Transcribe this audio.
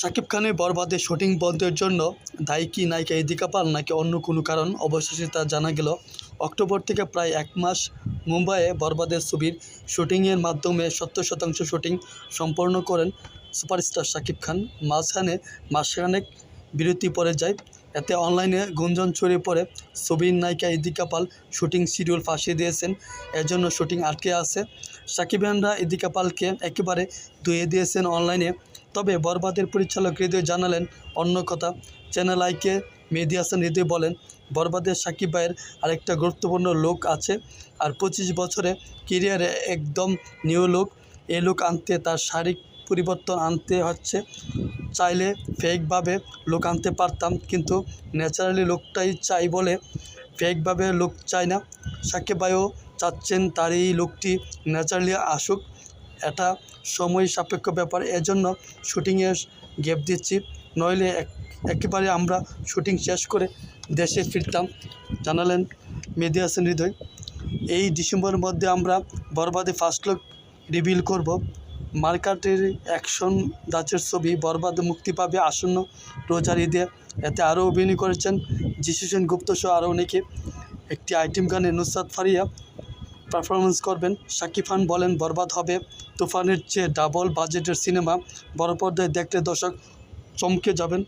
শাকিব খানের বরবাদে শুটিং বন্ধের জন্য দায়ী কি নায়িকা ইদিকা পাল নাকি অন্য কোনো কারণ? অবশেষে তা জানা গেল, অক্টোবর থেকে প্রায় এক মাস মুম্বাইয়ে বরবাদের ছবির শুটিংয়ের মাধ্যমে সত্তর শতাংশ শুটিং সম্পন্ন করেন সুপারস্টার শাকিব খান। মাঝখানে মাসখানেক বিরতি পড়ে যায়, এতে অনলাইনে গুঞ্জন ছড়িয়ে পড়ে। ছবির নায়িকা ইদিকা পাল শুটিং শিডিউল ফাঁসিয়ে দিয়েছেন, এজন্য শুটিং আটকে আছে। সাকিবিয়ানরা ইদিকা পালকে একেবারে ধুয়ে দিয়েছেন অনলাইনে তবে বরবাদের পরিচালক হৃদয় জানালেন অন্য কথা। চ্যানেল আইকে মেহেদি হাসান হৃদয় বলেন বরবাদের সাকিব ভাইয়ের আরেকটা গুরুত্বপূর্ণ লোক আছে আর পঁচিশ বছরে কেরিয়ারে একদম নিউ লোক। এ লোক আনতে তার শারীরিক পরিবর্তন আনতে হচ্ছে। চাইলে ফেকভাবে লোক আনতে পারতাম, কিন্তু ন্যাচারালি লোকটাই চাই বলে ফেকভাবে লোক চাই না। সাকিব ভাইও চাচ্ছেন তার এই লোকটি ন্যাচারালি আসুক। এটা সময় সাপেক্ষ ব্যাপার। এজন্য শুটিংয়ে গ্যাপ দিচ্ছি। নইলে এক, একেবারে আমরা শুটিং শেষ করে দেশে ফিরতাম। জানালেন মেহেদি হাসান হৃদয়। এই ডিসেম্বরের মধ্যে আমরা বরবাদে ফার্স্ট লুক রিভিল করব। মার্কাটের অ্যাকশন দাচের ছবি বরবাদ মুক্তি পাবে আসন্ন রোজার ঈদে। এতে আরও অভিনয় করেছেন যিশু সেন গুপ্ত সহ আরও অনেকে। একটি আইটেম গানে নুসরাত ফারিয়া পারফরমেন্স করবেন। শাকিব খান বলেন, বরবাদ হবে। তুফানের চেয়ে ডাবল বাজেটের সিনেমা বড় পর্দায় দেখলে দর্শক চমকে যাবেন।